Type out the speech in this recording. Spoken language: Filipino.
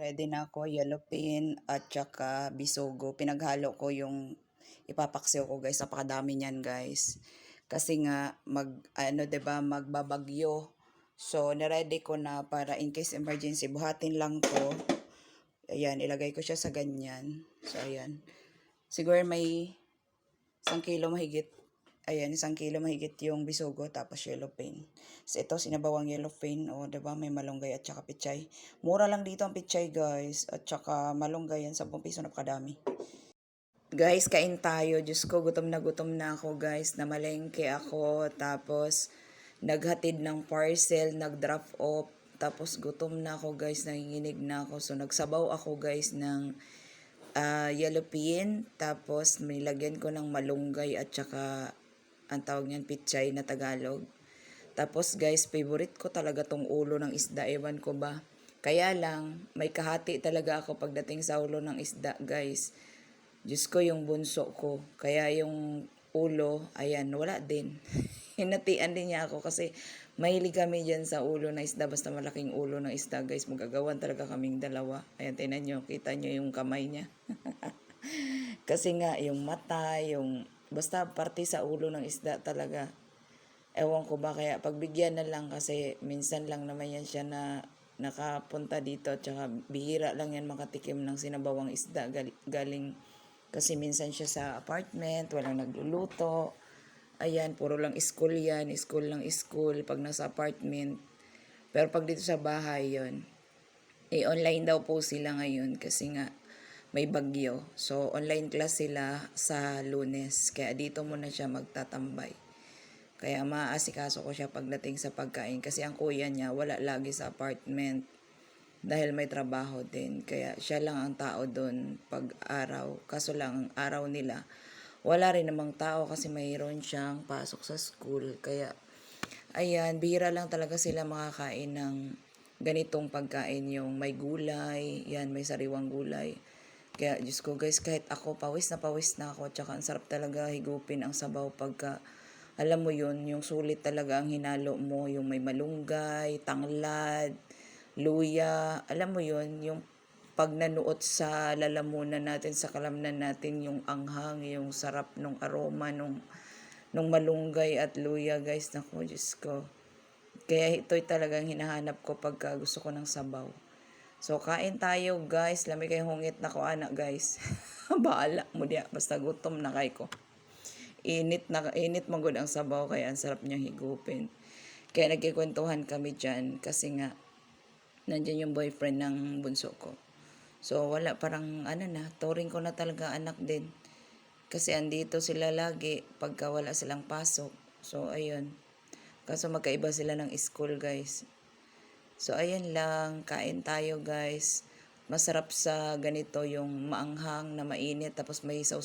Ready na ako, yellow pin at saka bisogo. Pinaghalo ko yung ipapaksiw ko guys. Napakadami niyan guys. Kasi nga mag ano 'di ba magbabagyo. So niready ko na para in case emergency buhatin lang to. Ayan, ilagay ko siya sa ganyan. So ayan. Siguro may isang kilo mahigit. Ayan, isang kilo mahigit yung bisogo tapos yellow pain. So ito, sinabawang yellow pain. O, diba? May malunggay at saka pichay. Mura lang dito ang pichay, guys. At saka malunggay yan. 10 piso napakadami. Guys, kain tayo. Diyos ko, gutom na gutom na ako, guys. Namalengke ako. Tapos, naghatid ng parcel, nag-drop off. Tapos, gutom na ako, guys. Nanginginig na ako. So, nagsabaw ako, guys, ng ah, yellow pin. Tapos, nilagyan ko ng malunggay at saka ang tawag niyan, pichay na Tagalog. Tapos guys, favorite ko talaga tong ulo ng isda. Ewan ko ba. Kaya lang, may kahati talaga ako pagdating sa ulo ng isda, guys. Diyos ko yung bunso ko. Kaya yung ulo, ayan, wala din. Hinatian din niya ako kasi mahilig kami dyan sa ulo ng isda. Basta malaking ulo ng isda, guys. Magagawan talaga kaming dalawa. Ayan, tinan nyo. Kita nyo yung kamay niya. kasi nga, yung mata, yung... Basta parte sa ulo ng isda talaga. Ewan ko ba kaya pagbigyan na lang kasi minsan lang naman yan siya na nakapunta dito tsaka bihira lang yan makatikim ng sinabawang isda gal- galing kasi minsan siya sa apartment, walang nagluluto. Ayan, puro lang school yan, school lang school pag nasa apartment. Pero pag dito sa bahay yon eh online daw po sila ngayon kasi nga may bagyo. So online class sila sa lunes. Kaya dito muna siya magtatambay. Kaya maaasikaso ko siya pagdating sa pagkain kasi ang kuya niya wala lagi sa apartment dahil may trabaho din. Kaya siya lang ang tao doon pag araw. Kaso lang ang araw nila wala rin namang tao kasi mayroon siyang pasok sa school. Kaya ayan, bihira lang talaga sila makakain ng ganitong pagkain yung may gulay, yan may sariwang gulay. Kaya Diyos ko guys, kahit ako pawis na pawis na ako, tsaka ang sarap talaga higupin ang sabaw pagka alam mo yun, yung sulit talaga ang hinalo mo, yung may malunggay, tanglad, luya, alam mo yun, yung pag nanuot sa lalamunan natin, sa kalamnan natin, yung anghang, yung sarap nung aroma nung, nung malunggay at luya, guys. Naku, Diyos ko. Kaya ito'y talagang hinahanap ko pagka gusto ko ng sabaw. So, kain tayo, guys. Lami kayo hungit na ko, anak, guys. Baala mo diya. Basta gutom na kay ko. Init na, init magod ang sabaw, kaya ang sarap niyang higupin. Kaya nagkikwentuhan kami dyan, kasi nga, nandyan yung boyfriend ng bunso ko. So, wala, parang, ano na, touring ko na talaga anak din. Kasi andito sila lagi pagka wala silang pasok. So, ayun. Kaso magkaiba sila ng school, guys. So, ayan lang. Kain tayo, guys. Masarap sa ganito yung maanghang na mainit tapos may sauce